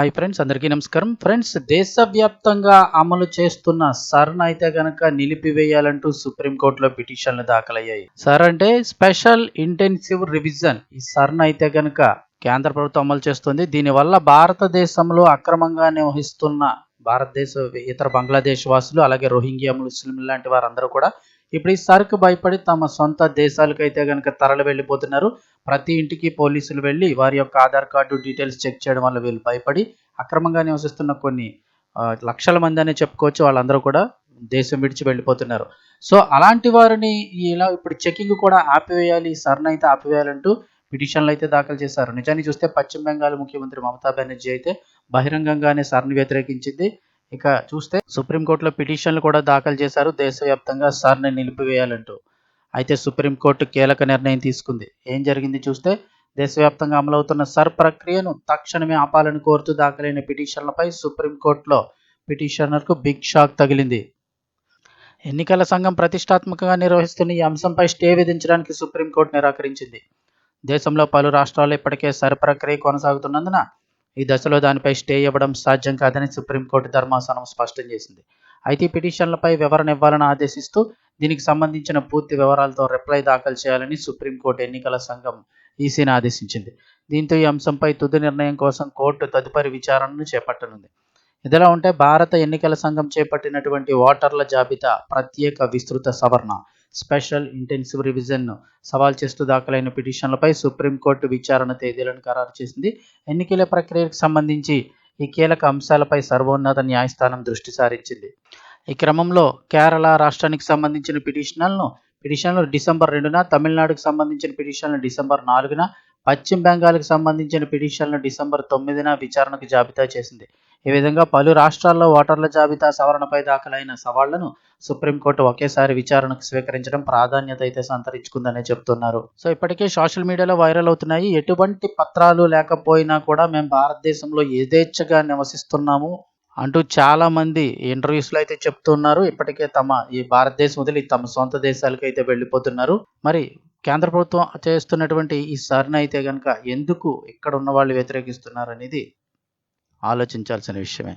Hi friends అందరికీ నమస్కారం. Friends దేశవ్యాప్తంగా అమలు చేస్తున్న సర్న్ అయితే గనక నిలిపివేయాలంటూ సుప్రీంకోర్టులో పిటిషన్లు దాఖలయ్యాయి. సర్ అంటే స్పెషల్ ఇంటెన్సివ్ రివిజన్ ఈ సర్న్ అయితే గనక కేంద్ర ప్రభుత్వం అమలు చేస్తుంది. దీనివల్ల భారతదేశంలో అక్రమంగా నిర్వహిస్తున్న భారతదేశ ఇతర బంగ్లాదేశ్ వాసులు అలాగే రోహింగ్యా ముస్లింలు లాంటి వారందరూ కూడా ఇప్పుడు ఈ సరుకు భయపడి తమ సొంత దేశాలకైతే కనుక తరలి వెళ్ళిపోతున్నారు. ప్రతి ఇంటికి పోలీసులు వెళ్ళి వారి యొక్క ఆధార్ కార్డు డీటెయిల్స్ చెక్ చేయడం వల్ల వీళ్ళు భయపడి అక్రమంగా నివసిస్తున్న కొన్ని లక్షల మంది అనే చెప్పుకోవచ్చు. వాళ్ళందరూ కూడా దేశం విడిచి వెళ్ళిపోతున్నారు. సో అలాంటి వారిని ఇలా ఇప్పుడు చెకింగ్ కూడా ఆపివేయాలి సర్ని అయితే ఆపివేయాలంటూ పిటిషన్లు అయితే దాఖలు చేశారు. నిజాన్ని చూస్తే పశ్చిమ బెంగాల్ ముఖ్యమంత్రి మమతా బెనర్జీ అయితే బహిరంగంగానే సర్ని వ్యతిరేకించింది. ఇక చూస్తే సుప్రీంకోర్టులో పిటిషన్లు కూడా దాఖలు చేశారు. దేశవ్యాప్తంగా సార్ని నిలిపివేయాలంటూ. అయితే సుప్రీంకోర్టు కీలక నిర్ణయం తీసుకుంది. ఏం జరిగింది చూస్తే దేశవ్యాప్తంగా అమలవుతున్న సర్ ప్రక్రియను తక్షణమే ఆపాలని కోరుతూ దాఖలైన పిటిషన్లపై సుప్రీంకోర్టులో పిటిషనర్కు బిగ్ షాక్ తగిలింది. ఎన్నికల సంఘం ప్రతిష్టాత్మకంగా నిర్వహిస్తున్న ఈ అంశంపై స్టే విధించడానికి సుప్రీంకోర్టు నిరాకరించింది. దేశంలో పలు రాష్ట్రాల్లో ఇప్పటికే సర్ ప్రక్రియ కొనసాగుతున్నందున ఈ దశలో దానిపై స్టే ఇవ్వడం సాధ్యం కాదని సుప్రీంకోర్టు ధర్మాసనం స్పష్టం చేసింది. అయితే పిటిషన్లపై వివరణ ఇవ్వాలని ఆదేశిస్తూ దీనికి సంబంధించిన పూర్తి వివరాలతో రిప్లై దాఖలు చేయాలని సుప్రీంకోర్టు ఎన్నికల సంఘం ఈసీని ఆదేశించింది. దీంతో ఈ అంశంపై తుది నిర్ణయం కోసం కోర్టు తదుపరి విచారణను చేపట్టనుంది. ఇదిలా ఉంటే భారత ఎన్నికల సంఘం చేపట్టినటువంటి ఓటర్ల జాబితా ప్రత్యేక విస్తృత సవరణ. స్పెషల్ ఇంటెన్సివ్ రివిజన్ను సవాల్ చేస్తూ దాఖలైన పిటిషన్లపై సుప్రీంకోర్టు విచారణ తేదీలను ఖరారు చేసింది. ఎన్నికల ప్రక్రియకు సంబంధించి ఈ కీలక అంశాలపై సర్వోన్నత న్యాయస్థానం దృష్టి సారించింది. ఈ క్రమంలో కేరళ రాష్ట్రానికి సంబంధించిన పిటిషన్లను పిటిషన్లు డిసెంబర్ రెండున తమిళనాడుకు సంబంధించిన పిటిషన్లు డిసెంబర్ నాలుగున పశ్చిమ బెంగాల్కి సంబంధించిన పిటిషన్లు డిసెంబర్ తొమ్మిదిన విచారణకు జాబితా చేసింది. ఈ విధంగా పలు రాష్ట్రాల్లో ఓటర్ల జాబితా సవరణపై దాఖలైన సవాళ్ళను సుప్రీంకోర్టు ఒకేసారి విచారణకు స్వీకరించడం ప్రాధాన్యత అయితే సంతరించుకుందనే చెప్తున్నారు. సో ఇప్పటికే సోషల్ మీడియాలో వైరల్ అవుతున్నాయి. ఎటువంటి పత్రాలు లేకపోయినా కూడా మేము భారతదేశంలో యథేచ్ఛగా నివసిస్తున్నాము అంటూ చాలా మంది ఇంటర్వ్యూస్లో అయితే చెప్తున్నారు. ఇప్పటికే తమ ఈ భారతదేశం వదిలి తమ సొంత దేశాలకు అయితే వెళ్ళిపోతున్నారు. మరి కేంద్ర ప్రభుత్వం చేస్తున్నటువంటి ఈ సర్ని అయితే కనుక ఎందుకు ఇక్కడ ఉన్న వాళ్ళు వ్యతిరేకిస్తున్నారు అనేది ఆలోచించాల్సిన విషయమే.